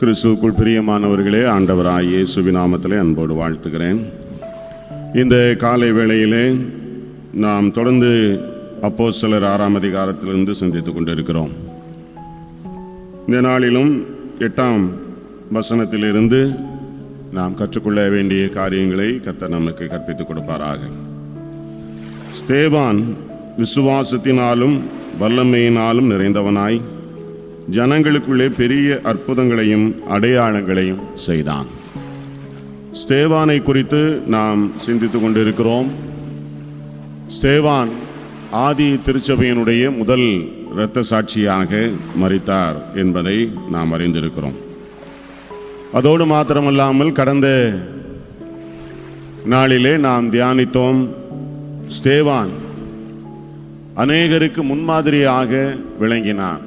கிறிஸ்துவுக்குள் பிரியமானவர்களே ஆண்டவராய் இயேசுவி நாமத்திலே அன்போடு வாழ்த்துகிறேன். இந்த காலை வேளையிலே நாம் தொடர்ந்து அப்போ சிலர் ஆறாம் அதிகாரத்திலிருந்து சிந்தித்துக் கொண்டிருக்கிறோம். இந்த நாளிலும் எட்டாம் வசனத்திலிருந்து நாம் கற்றுக்கொள்ள வேண்டிய காரியங்களை கத்த நமக்கு கற்பித்துக் கொடுப்பாராக. ஸ்தேவான் விசுவாசத்தினாலும் வல்லமையினாலும் நிறைந்தவனாய் ஜனங்களுக்குள்ளே பெரிய அற்புதங்களையும் அடையாளங்களையும் செய்தான். ஸ்தேவானை குறித்து நாம் சிந்தித்து கொண்டிருக்கிறோம். ஸ்தேவான் ஆதி திருச்சபையினுடைய முதல் இரத்த சாட்சியாக மறித்தார் என்பதை நாம் அறிந்திருக்கிறோம். அதோடு மாத்திரமல்லாமல் கடந்த நாளிலே நாம் தியானித்தோம் ஸ்தேவான் அநேகருக்கு முன்மாதிரியாக விளங்கினான்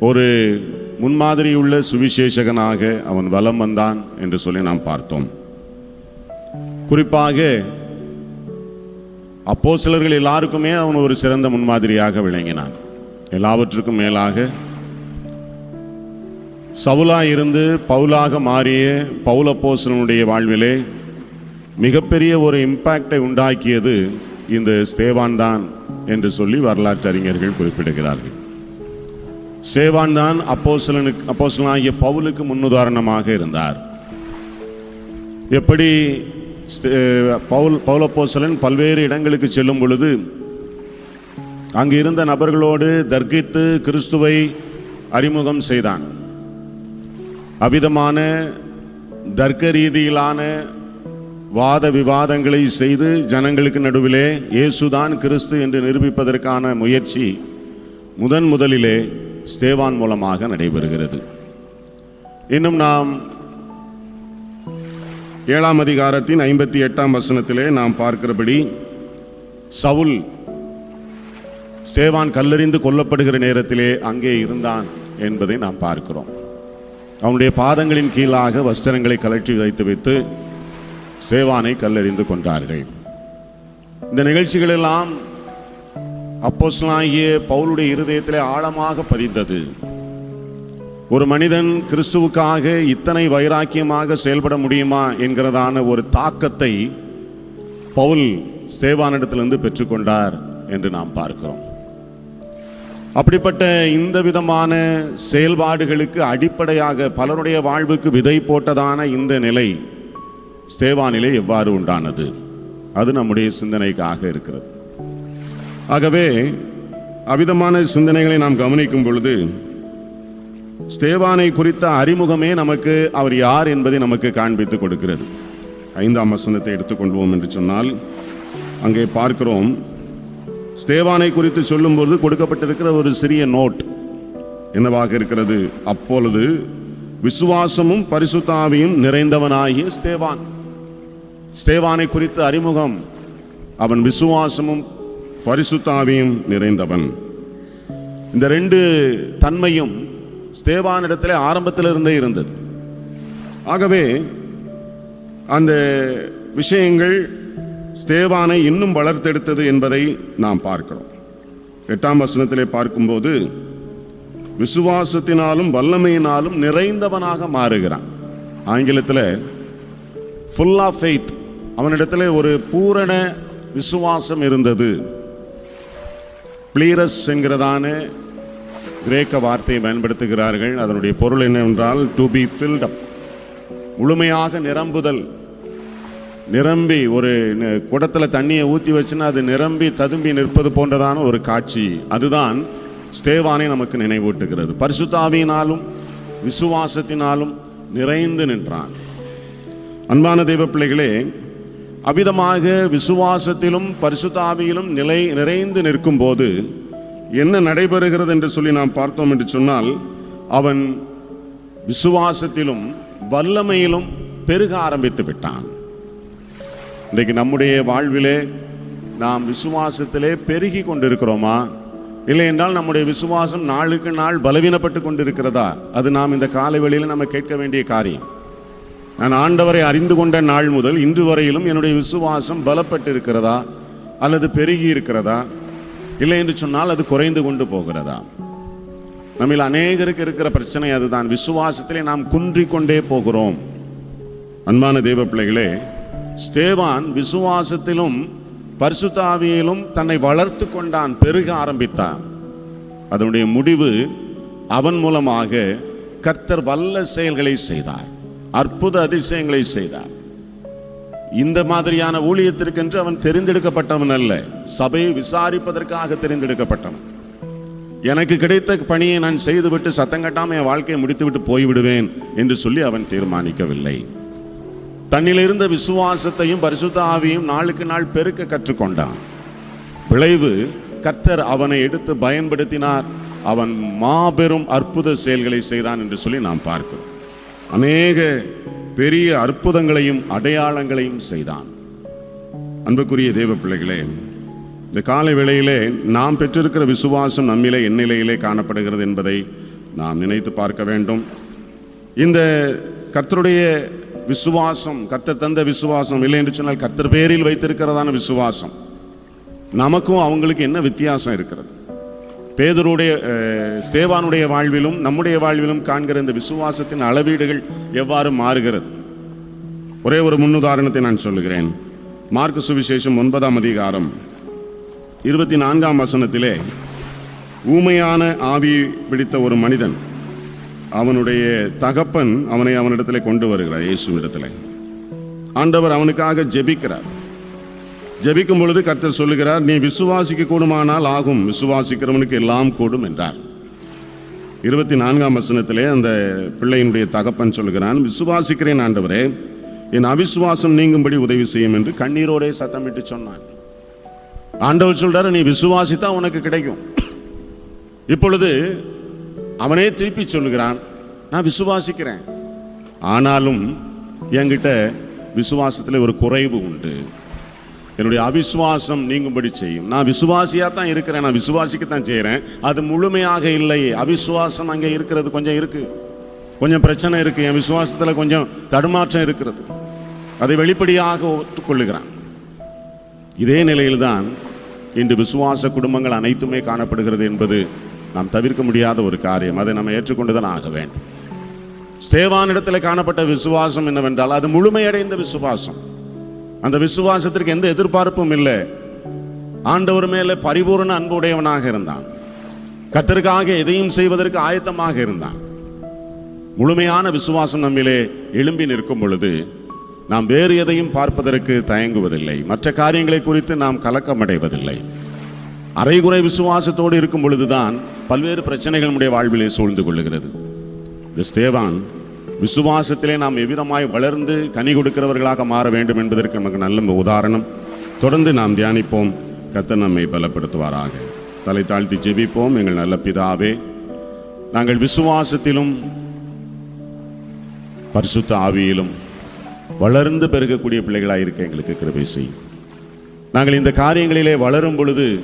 ஒரு முன்மாதிரியுள்ள சுவிசேஷகனாக அவன் வலம் வந்தான் என்று சொல்லி நாம் பார்த்தோம். குறிப்பாக அப்போ சிலர்கள் எல்லாருக்குமே அவன் ஒரு சிறந்த முன்மாதிரியாக விளங்கினான். எல்லாவற்றுக்கும் மேலாக சவுலா இருந்து பவுலாக மாறிய பவுலப்போசனுடைய வாழ்விலே மிகப்பெரிய ஒரு இம்பேக்டை உண்டாக்கியது இந்த ஸ்தேவான் தான் என்று சொல்லி வரலாற்று அறிஞர்கள் குறிப்பிடுகிறார்கள். சேவான் தான் அப்போசலனுக்கு அப்போசலனாகிய பவுலுக்கு முன்னுதாரணமாக இருந்தார். எப்படி பவுல் பவுலப்போசலன் பல்வேறு இடங்களுக்கு செல்லும் பொழுது அங்கு இருந்த நபர்களோடு தர்கித்து கிறிஸ்துவை அறிமுகம் செய்தான். அவ்விதமான தர்க்க ரீதியிலான வாத விவாதங்களை செய்து ஜனங்களுக்கு நடுவிலே இயேசுதான் கிறிஸ்து என்று நிரூபிப்பதற்கான முயற்சி முதன் முதலிலே ஸ்தேவான் மூலமாக நடைபெறுகிறது. இன்னும் நாம் ஏழாம் அதிகாரத்தின் ஐம்பத்தி எட்டாம் வசனத்திலே நாம் பார்க்கிறபடி சவுல் சேவான் கல்லறிந்து கொல்லப்படுகிற நேரத்திலே அங்கே இருந்தான் என்பதை நாம் பார்க்கிறோம். அவனுடைய பாதங்களின் கீழாக வஸ்திரங்களை கலற்றி வைத்து வைத்து சேவானை கல்லறிந்து கொண்டார்கள். இந்த நிகழ்ச்சிகளெல்லாம் அப்போஸ்லாகிய பவுலுடைய இருதயத்திலே ஆழமாக பதிந்தது. ஒரு மனிதன் கிறிஸ்துவுக்காக இத்தனை வைராக்கியமாக செயல்பட முடியுமா என்கிறதான ஒரு தாக்கத்தை பவுல் சேவானிடத்திலிருந்து பெற்றுக்கொண்டார் என்று நாம் பார்க்கிறோம். அப்படிப்பட்ட இந்த விதமான செயல்பாடுகளுக்கு அடிப்படையாக பலருடைய வாழ்வுக்கு விதை போட்டதான இந்த நிலை ஸ்தேவானிலே எவ்வாறு உண்டானது? அது நம்முடைய சிந்தனைக்காக இருக்கிறது. ஆகவே அவ்விதமான சிந்தனைகளை நாம் கவனிக்கும் பொழுது ஸ்தேவானை குறித்த அறிமுகமே நமக்கு அவர் யார் என்பதை நமக்கு காண்பித்து கொடுக்கிறது. ஐந்தாம் வசனத்தை எடுத்துக்கொள்வோம் என்று சொன்னால் அங்கே பார்க்கிறோம் ஸ்தேவானை குறித்து சொல்லும்போது கொடுக்கப்பட்டிருக்கிற ஒரு சிறிய நோட் என்னவாக இருக்கிறது? அப்பொழுது விசுவாசமும் பரிசுத்தாவியும் நிறைந்தவனாகிய ஸ்தேவான். ஸ்தேவானை குறித்த அறிமுகம் அவன் விசுவாசமும் பரிசுத்தாவியும் நிறைந்தவன். இந்த ரெண்டு தன்மையும் ஸ்தேவானிடத்தில் ஆரம்பத்தில் இருந்தே இருந்தது. ஆகவே அந்த விஷயங்கள் ஸ்தேவானை இன்னும் வளர்த்தெடுத்தது என்பதை நாம் பார்க்கிறோம். எட்டாம் வசனத்திலே பார்க்கும்போது விசுவாசத்தினாலும் வல்லமையினாலும் நிறைந்தவனாக மாறுகிறான். ஆங்கிலத்தில் ஃபுல் ஆஃப் ஃபெய்த் அவனிடத்தில் ஒரு பூரண விசுவாசம் இருந்தது. பிளீரஸ்ங்கிறதான கிரேக்க வார்த்தையை பயன்படுத்துகிறார்கள். அதனுடைய பொருள் என்னவென்றால் டு பி ஃபில்டப் முழுமையாக நிரம்புதல். நிரம்பி ஒரு ந- தண்ணியை ஊற்றி வச்சுன்னா அது நிரம்பி ததும்பி நிற்பது போன்றதான ஒரு காட்சி. அதுதான் ஸ்தேவானை நமக்கு நினைவூட்டுகிறது. பரிசுத்தாவியினாலும் விசுவாசத்தினாலும் நிறைந்து நின்றான். அன்பான தெய்வ பிள்ளைகளே அவ்விதமாக விசுவாசத்திலும் பரிசுத்தாவியிலும் நிலை நிறைந்து நிற்கும் போது என்ன நடைபெறுகிறது என்று சொல்லி நாம் பார்த்தோம் என்று சொன்னால் அவன் விசுவாசத்திலும் வல்லமையிலும் பெருக ஆரம்பித்து விட்டான். இன்றைக்கு நம்முடைய வாழ்விலே நாம் விசுவாசத்திலே பெருகி கொண்டிருக்கிறோமா? இல்லை என்றால் நம்முடைய விசுவாசம் நாளுக்கு நாள் பலவீனப்பட்டு கொண்டிருக்கிறதா? அது நாம் இந்த காலை வேளையில் நம்ம கேட்க வேண்டிய காரியம். நான் ஆண்டவரை அறிந்து கொண்ட நாள் முதல் இன்று வரையிலும் என்னுடைய விசுவாசம் பலப்பட்டு இருக்கிறதா அல்லது பெருகி இருக்கிறதா இல்லை என்று சொன்னால் அது குறைந்து கொண்டு போகிறதா? நம்மில் அநேகருக்கு இருக்கிற பிரச்சனை அதுதான். விசுவாசத்திலே நாம் குன்றிக்கொண்டே போகிறோம். அன்பான தெய்வ பிள்ளைகளே ஸ்தேவான் விசுவாசத்திலும் பரிசுத்தாவியிலும் தன்னை வளர்த்து கொண்டான் பெருக ஆரம்பித்தான். அதனுடைய முடிவு அவன் மூலமாக கர்த்தர் வல்ல செயல்களை செய்தார். அற்புத அதிசயங்களை செய்தார். இந்த மாதிரியான ஊழியத்திற்கென்று அவன் தெரிந்தெடுக்கப்பட்டவன் அல்ல. சபையை விசாரிப்பதற்காக தெரிந்தெடுக்கப்பட்டவன். எனக்கு கிடைத்த பணியை நான் செய்துவிட்டு சத்தம் கட்டாமல் என் வாழ்க்கையை முடித்துவிட்டு போய்விடுவேன் என்று சொல்லி அவன் தீர்மானிக்கவில்லை. தன்னில் இருந்த விசுவாசத்தையும் பரிசுத்த ஆவியும் நாளுக்கு நாள் பெருக்க கற்றுக்கொண்டான். விளைவு கர்த்தர் அவனை எடுத்து பயன்படுத்தினார். அவன் மாபெரும் அற்புத செயல்களை செய்தான் என்று சொல்லி நாம் பார்க்கிறோம். அநேக பெரிய அற்புதங்களையும் அடையாளங்களையும் செய்தான். அன்புக்குரிய தேவ பிள்ளைகளே இந்த காலை வேளையிலே நாம் பெற்றிருக்கிற விசுவாசம் நம்மிலே எந்நிலையிலே காணப்படுகிறது என்பதை நாம் நினைத்து பார்க்க வேண்டும். இந்த கர்த்தருடைய விசுவாசம் கர்த்தர் தந்த விசுவாசம் இல்லை என்று சொன்னால் கர்த்தர் பேரில் வைத்திருக்கிறதான விசுவாசம். நமக்கும் அவங்களுக்கு என்ன வித்தியாசம் இருக்கிறது? பேதருடைய ஸ்தேவானுடைய வாழ்விலும் நம்முடைய வாழ்விலும் காண்கிற இந்த விசுவாசத்தின் அளவீடுகள் எவ்வாறு மாறுகிறது? ஒரே ஒரு முன்னுதாரணத்தை நான் சொல்லுகிறேன். மார்க்கு சுவிசேஷம் ஒன்பதாம் அதிகாரம் இருபத்தி நான்காம் வசனத்திலே ஊமையான ஆவி பிடித்த ஒரு மனிதன் அவனுடைய தகப்பன் அவனை அவனிடத்தில் கொண்டு வருகிறார் இயேசுவிடத்தில் ஆண்டவர் அவனுக்காக ஜெபிக்கிறார். ஜெபிக்கும் பொழுது கர்த்தர் சொல்லுகிறார் நீ விசுவாசிக்க கூடுமானால் ஆகும். விசுவாசிக்கிறவனுக்கு எல்லாம் கூடும் என்றார். இருபத்தி நான்காம் வசனத்திலே அந்த பிள்ளையினுடைய தகப்பன் சொல்லுகிறான் விசுவாசிக்கிறேன் ஆண்டவரே என் அவிசுவாசம் நீங்கும்படி உதவி செய்யும் என்று கண்ணீரோடே சத்தமிட்டு சொன்னான் ஆண்டவர் சொல்றாரு நீ விசுவாசித்தா உனக்கு கிடைக்கும். இப்பொழுது அவனே திருப்பி சொல்லுகிறான் நான் விசுவாசிக்கிறேன். ஆனாலும் என்கிட்ட விசுவாசத்தில் ஒரு குறைவு உண்டு. என்னுடைய அவிசுவாசம் நீங்கும்படி செய்யும். நான் விசுவாசியாக தான் இருக்கிறேன் நான் விசுவாசிக்கத்தான் செய்கிறேன் அது முழுமையாக இல்லை அவிசுவாசம் அங்கே இருக்கிறது கொஞ்சம் இருக்குது கொஞ்சம் பிரச்சனை இருக்குது என் விசுவாசத்தில் கொஞ்சம் தடுமாற்றம் இருக்கிறது. அதை வெளிப்படையாக ஒத்துக்கொள்ளுகிறான். இதே நிலையில்தான் இன்று விசுவாச குடும்பங்கள் அனைத்துமே காணப்படுகிறது என்பது நாம் தவிர்க்க முடியாத ஒரு காரியம். அதை நம்ம ஏற்றுக்கொண்டுதான் ஆக வேண்டும். சேவானிடத்தில் காணப்பட்ட விசுவாசம் என்னவென்றால் அது முழுமையடைந்த விசுவாசம். அந்த விசுவாசத்திற்கு எந்த எதிர்பார்ப்பும் இல்லை. ஆண்டவர் மேலே பரிபூர்ண அன்புடையவனாக இருந்தான். கத்திற்காக எதையும் செய்வதற்கு ஆயத்தமாக இருந்தான். முழுமையான விசுவாசம் நம்மிலே எழும்பி நிற்கும் பொழுது நாம் வேறு எதையும் பார்ப்பதற்கு தயங்குவதில்லை. மற்ற காரியங்களை குறித்து நாம் கலக்கமடைவதில்லை. அரைகுறை விசுவாசத்தோடு இருக்கும் பொழுதுதான் பல்வேறு பிரச்சனைகள் நம்முடைய வாழ்விலே சூழ்ந்து கொள்ளுகிறது. ஸ்தேவான் விசுவாசத்திலே நாம் எவ்விதமாய் வளர்ந்து கனி கொடுக்கிறவர்களாக மாற வேண்டும் என்பதற்கு நமக்கு நல்ல உதாரணம். தொடர்ந்து நாம் தியானிப்போம். கத்த நம்மை பலப்படுத்துவாராக. தலை தாழ்த்தி ஜெபிப்போம். எங்கள் நல்ல பிதாவே நாங்கள் விசுவாசத்திலும் பரிசுத்த ஆவியிலும் வளர்ந்து பெருகக்கூடிய பிள்ளைகளாக இருக்க எங்களுக்கு கிருபை செய்யும் நாங்கள் இந்த காரியங்களிலே வளரும் பொழுது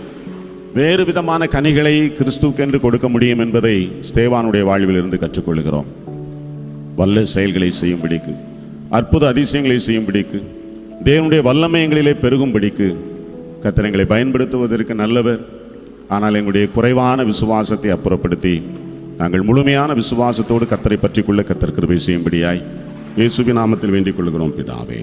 வேறு விதமான கனிகளை கிறிஸ்துக்கென்று கொடுக்க முடியும் என்பதை ஸ்தேவானுடைய வாழ்விலிருந்து கற்றுக்கொள்கிறோம் வல்ல செயல்களை செய்யும்படிக்கு அற்புத அதிசயங்களை செய்யும்படிக்கு தேவனுடைய வல்லமயங்களிலே பெருகும்படிக்கு கத்திரங்களை பயன்படுத்துவதற்கு நல்லவர். ஆனால் எங்களுடைய குறைவான விசுவாசத்தை அப்புறப்படுத்தி நாங்கள் முழுமையான விசுவாசத்தோடு கத்தரை பற்றிக்கொள்ள கத்தர் கிருபை செய்யும்படியாய் இயேசுவின் நாமத்தில் வேண்டிக் கொள்கிறோம் பிதாவே.